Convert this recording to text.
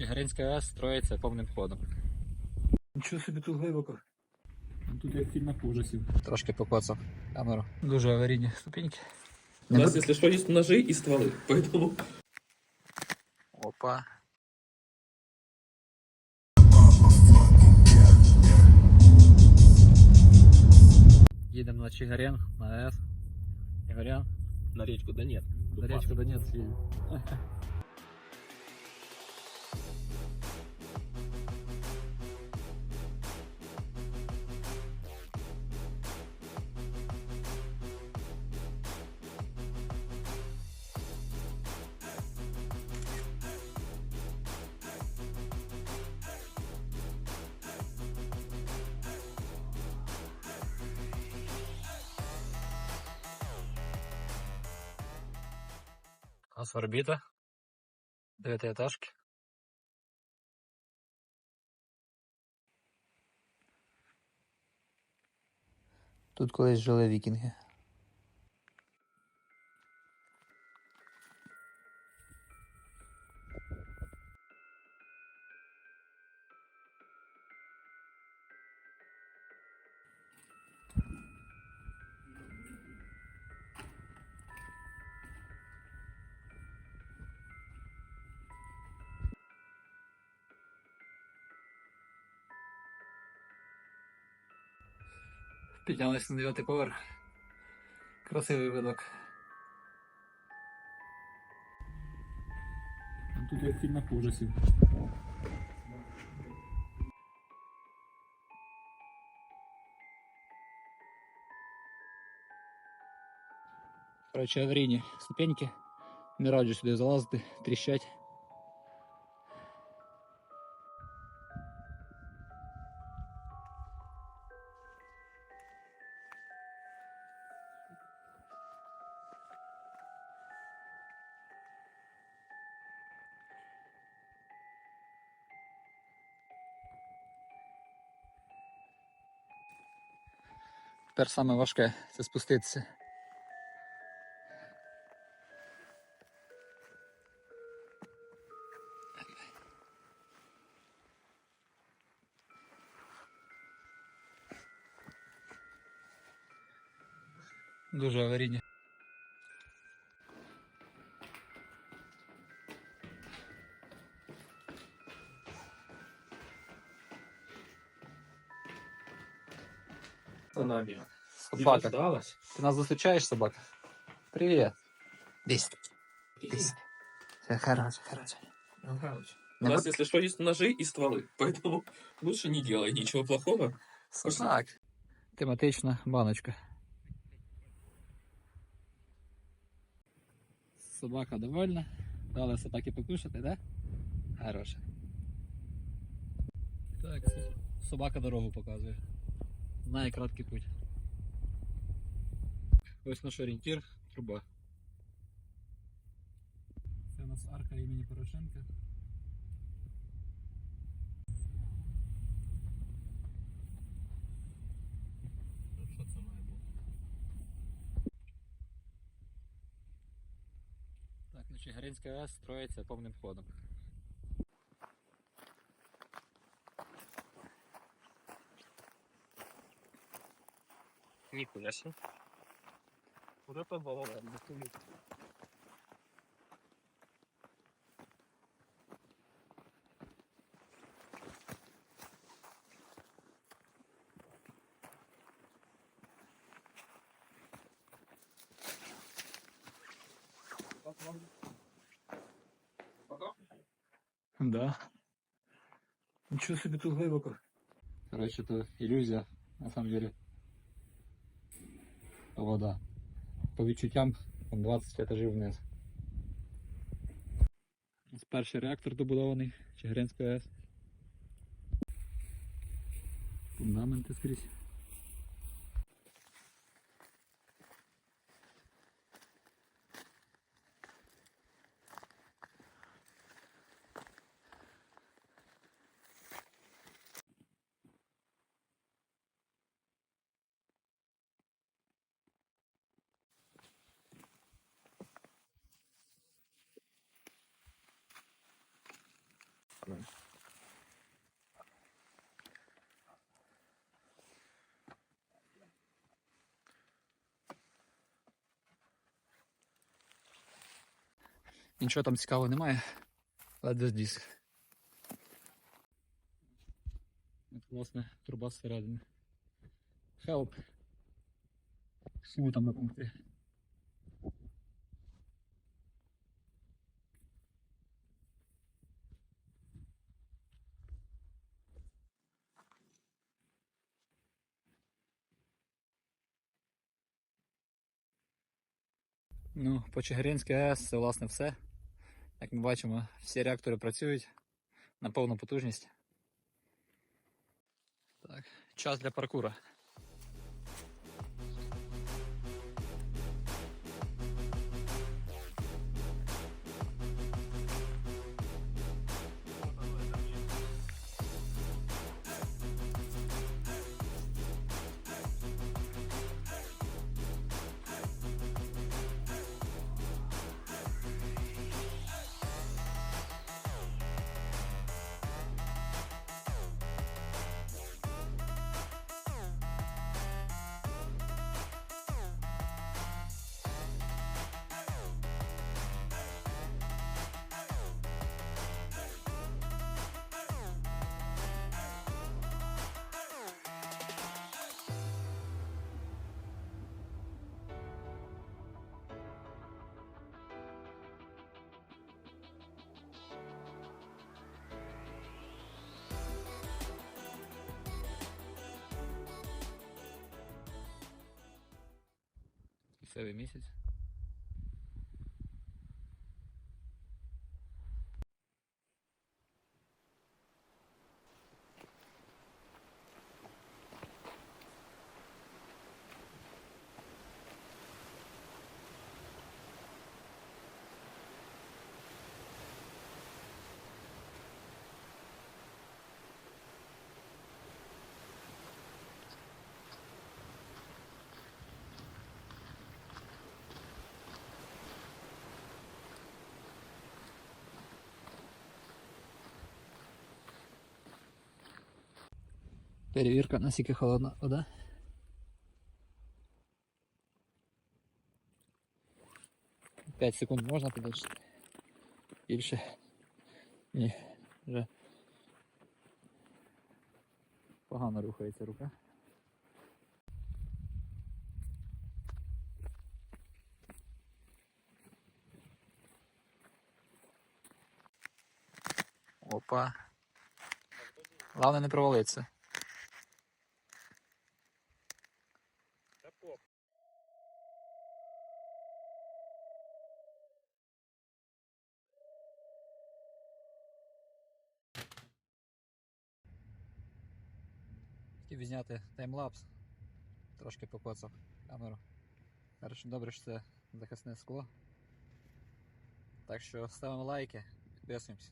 Чигиринська АЕС строїться повним ходом. Нічого собі тут глибоко. Тут як фільм ужасів. Трошки покоцав камеру. Дуже аварійні ступеньки. У нас, если что, есть ножи и стволы, поэтому... Опа. Їдемо на Чигирин, на АЕС. Чигирин, На речку, да нет. на річку Донець їдемо. Нас орбіта. Дев'ятиэтажки. Тут колись жили вікінги. Піднялись на дев'ятий поверх. Красивий видок. Тут як фільм ужасів. Коротше, аварійні ступеньки. Не раджу сюди залазити, тріщать. Тепер саме важке це спуститися. Дуже аварійні. нами. Собака. Дождалась. Ти нас зустрічаєш, собака? Привіт. Десь. Десь. Все хороше, хороше. Ну, короче. У Не нас, бу- если что, есть ножи и стволы, поэтому лучше не делай ничего плохого. Так. Тематична баночка. Собака довольна. Дали собаки покушати, да? Хороше. Так, с- собака дорогу показує. Знає краткий путь. Ось наш орієнтір, труба. Це у нас арка імені Порошенка. Що це має бути? Так, ну Чигиринська АЕС строїться повним ходом. Нихуя себе. Вот это баллон. Да. Нічого собі тут глибоко. Короче, это иллюзия, на самом деле. Вода. По відчуттям 20 етажів вниз. Ось перший реактор добудований, Чигиринської АЕС. Фундаменти скрізь. Нічого там цікавого немає. Ледве диск. Власне, труба зсередини. Help. Кому там допомогти? Ну, по Чигиринській АЕС це власне все. Як ми бачимо, всі реактори працюють на повну потужність. Так, час для паркура. місяць. Перевірка, наскільки холодна вода. П'ять секунд можна подивитися? Більше. Ні, вже погано рухається рука. Опа. Главное не провалиться. Хотів зняти таймлапс. Трошки покоцав камеру. Добре, що це захисне скло. Так що ставимо лайки, підписуємось.